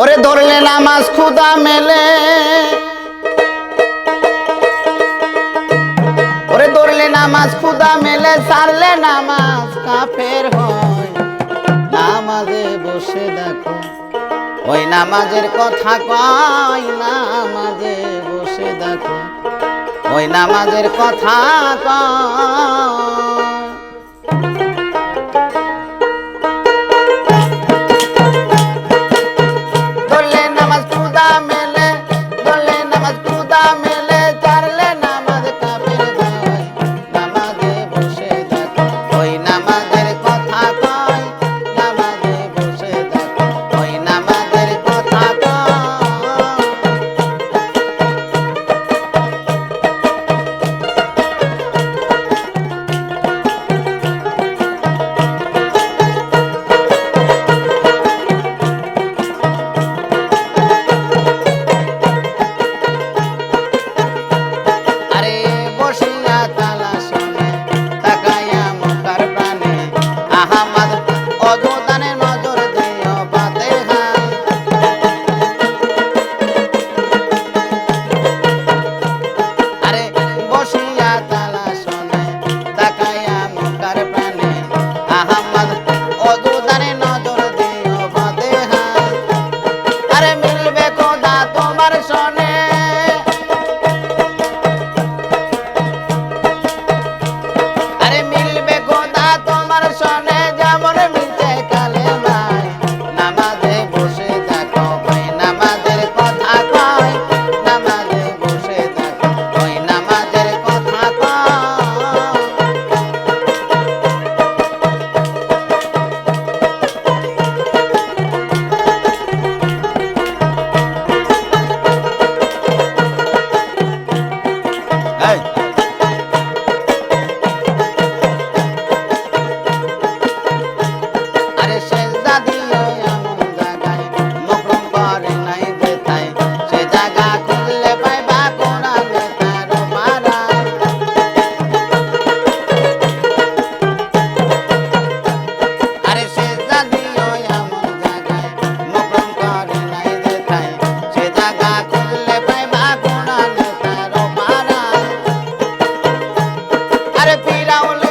ওরে ধরলে নামাজ খুদা মেলে। ওরে ধরলে নামাজ খুদা মেলে, সারলে নামাজ কাফের হয়। নামাজে বসে দেখো, ওই নামাজের কথা কয়, নামাজে বসে দেখো, ওই নামাজের কথা কয়। down low.